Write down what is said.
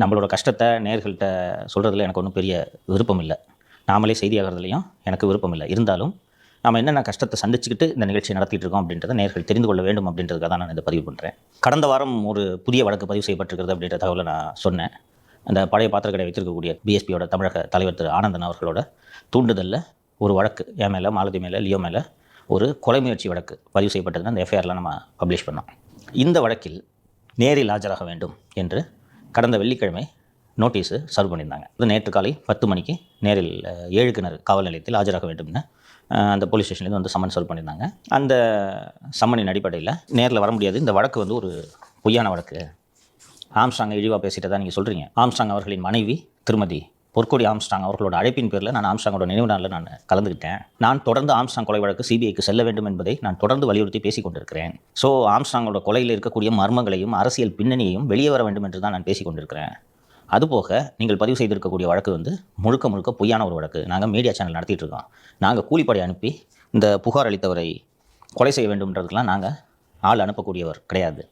நம்மளோட கஷ்டத்தை நேர்கள்ட்ட சொல்கிறதுல எனக்கு ஒன்றும் பெரிய விருப்பம் இல்லை. நாமளே செய்தியாகிறதுலையும் எனக்கு விருப்பம் இல்லை. இருந்தாலும் நம்ம என்னென்ன கஷ்டத்தை சந்திச்சுக்கிட்டு இந்த நிகழ்ச்சியை நடத்திட்டு இருக்கோம் அப்படின்றத நேர்கள் தெரிந்து கொள்ள வேண்டும் அப்படின்றதுக்காக தான் நான் இதை பதிவு பண்ணுறேன் கடந்த வாரம் ஒரு புதிய வழக்கு பதிவு செய்யப்பட்டிருக்கிறது அப்படின்ற தகவலை நான் சொன்னேன். அந்த பழைய பாத்திரக்கடை வைத்திருக்கக்கூடிய பிஎஸ்பியோட தமிழக தலைவர் திரு ஆனந்தன் அவர்களோட தூண்டுதலில் ஒரு வழக்கு என் மேலே மாலதி மேலே லியோ மேலே ஒரு கொலை முயற்சி வழக்கு பதிவு செய்யப்பட்டதுன்னு அந்த எஃப்ஐஆரில் நம்ம பப்ளிஷ் பண்ணோம். இந்த வழக்கில் நேரில் ஆஜராக வேண்டும் என்று கடந்த வெள்ளிக்கிழமை நோட்டீஸு சர்வ் பண்ணியிருந்தாங்க. அது நேற்று காலை பத்து மணிக்கு நேரில் ஏழு கிணறு காவல் நிலையத்தில் ஆஜராக வேண்டும்னு அந்த போலீஸ் ஸ்டேஷன்லேருந்து வந்து சம்மன் சர்வ் பண்ணியிருந்தாங்க. அந்த சம்மனின் அடிப்படையில் நேரில் வர முடியாது. இந்த வழக்கு வந்து ஒரு பொய்யான வழக்கு. ஆம்ஸ்டாங்கை இழிவாக பேசிட்டதா நீங்கள் சொல்கிறீங்க ஆம்ஸ்டாங் அவர்களின் மனைவி திருமதி பொற்கொடி ஆம்ஸ்டாங் அவர்களோட அழைப்பின் பேரில் நான் ஆம்ஸ்டாங்கோட நினைவு நாளில் நான் கலந்துக்கிட்டேன் நான் தொடர்ந்து ஆம்ஸ்டாங் கொலை வழக்கு சிபிஐக்கு செல்ல வேண்டும் என்பதை நான் தொடர்ந்து வலியுறுத்தி பேசிக் கொண்டிருக்கிறேன். ஸோ ஆம்ஸ்டாங்கோட கொலையில் இருக்கக்கூடிய மர்மங்களையும் அரசியல் பின்னணியையும் வெளியே வர வேண்டும் என்று தான் நான் பேசிக் கொண்டிருக்கிறேன். அதுபோக நீங்கள் பதிவு செய்திருக்கக்கூடிய வழக்கு வந்து முழுக்க முழுக்க பொய்யான ஒரு வழக்கு. நாங்கள் மீடியா சேனல் நடத்திட்டு இருக்கோம். நாங்கள் கூலிப்படை அனுப்பி இந்த புகார் அளித்தவரை கொலை செய்ய வேண்டும்ன்றதுக்கெலாம் நாங்கள் ஆள் அனுப்பக்கூடியவர் கிடையாது.